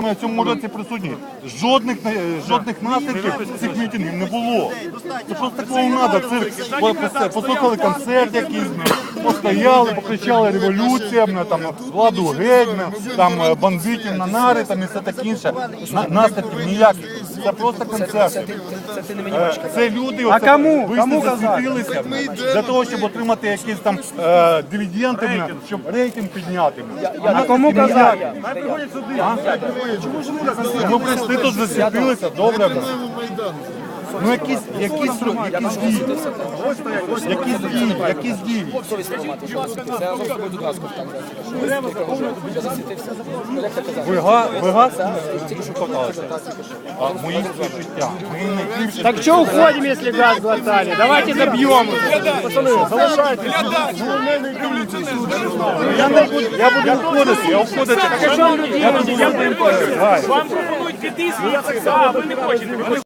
в цьому році присутні. Жодних жодних наслідків цих мітингів не було. Це просто треба. Цирк По- по- послухали концерт якийсь, постояли, покричали революція, там владу геть, там е, бандитів на нари, там і все таке інше. Наслідків ніяких. Це просто концерт. Е, Це люди А кому? Кому казати? засвітилися для того, щоб отримати якісь там е, дивіденди, ну, щоб рейтинг підняти. А кому казати? Ми прийшли тут засвітилися, добре. ну. Ну якісь, якісь, якісь дії. Якісь дії, якісь дії. Ви га, ви газ? Що показуєте? А мої життя. Так что уходим, если газ глотали? Давайте добьем их. Я не буду, я буду уходити, я уходити. Я буду, я буду. Вам пропонують 2000, а ви не хочете. Ви